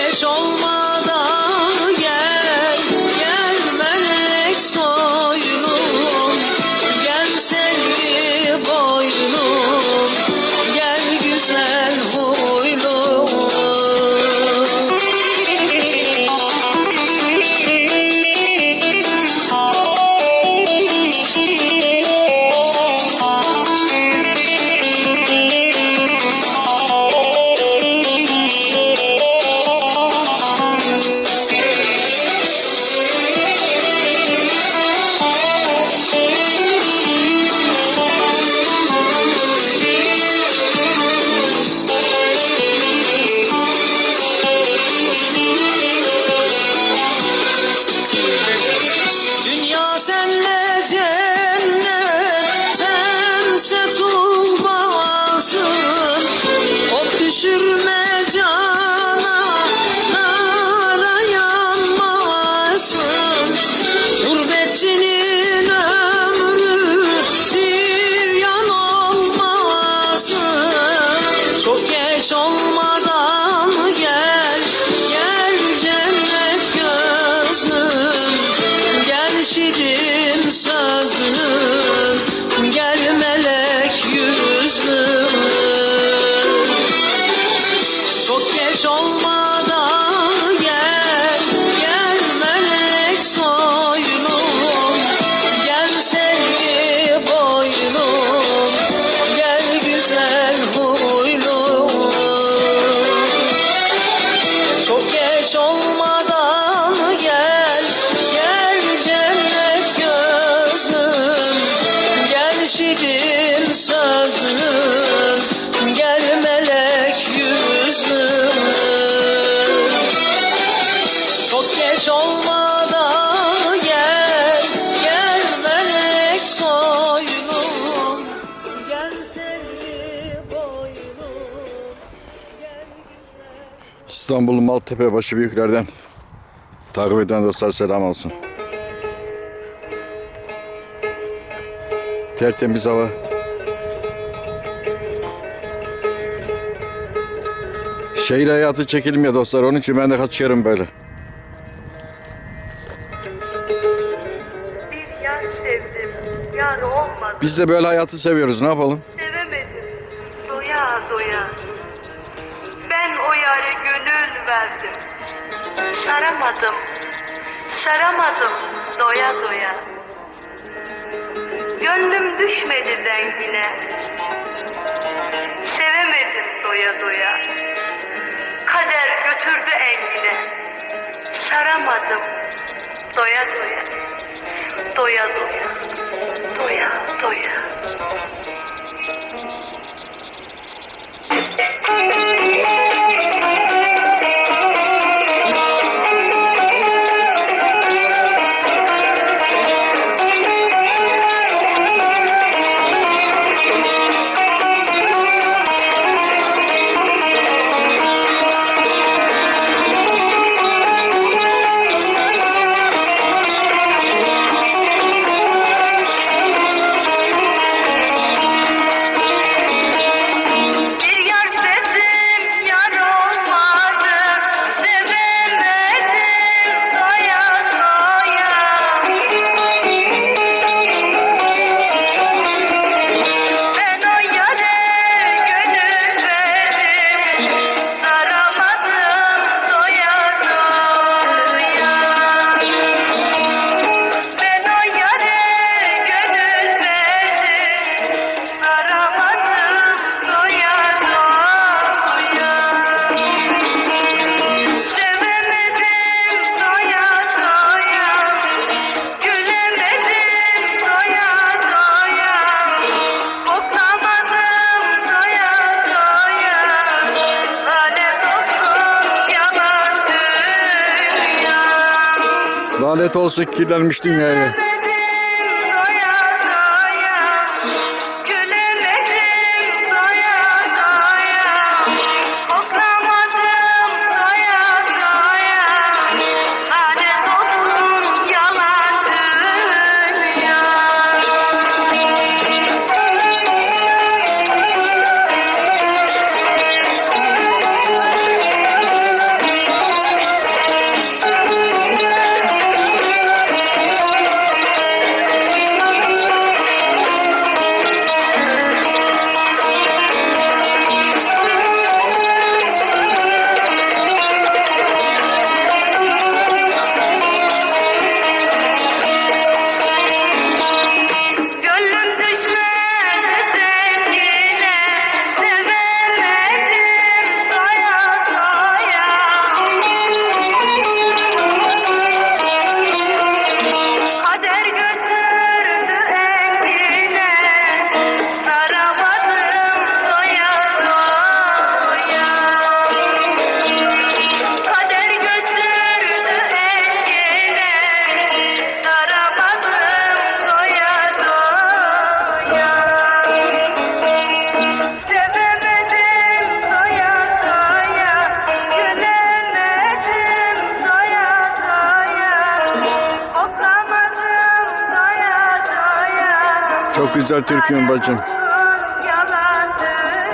geç olmaz. Perişan İstanbul'un Maltepe başı büyüklerden takip eden dostlar selam olsun. Tertemiz hava. Şehir hayatı çekilmiyor dostlar. Onun için ben de kaçıyorum böyle. Biz de böyle hayatı seviyoruz. Ne yapalım? saramadım, saramadım doya doya. Gönlüm düşmedi dengine, sevemedim doya doya. Kader götürdü engine, saramadım doya doya, doya doya, doya doya. Lanet olsun kirlenmiş dünyaya. Çok güzel türküyüm bacım.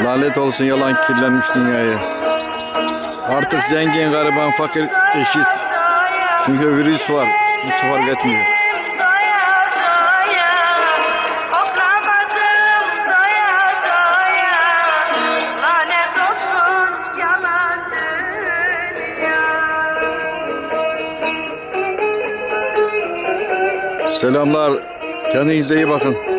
Lanet olsun yalan kirlenmiş dünyayı. Artık zengin, gariban, fakir eşit. Çünkü virüs var. Hiç fark etmiyor. Selamlar. Kendinize iyi bakın.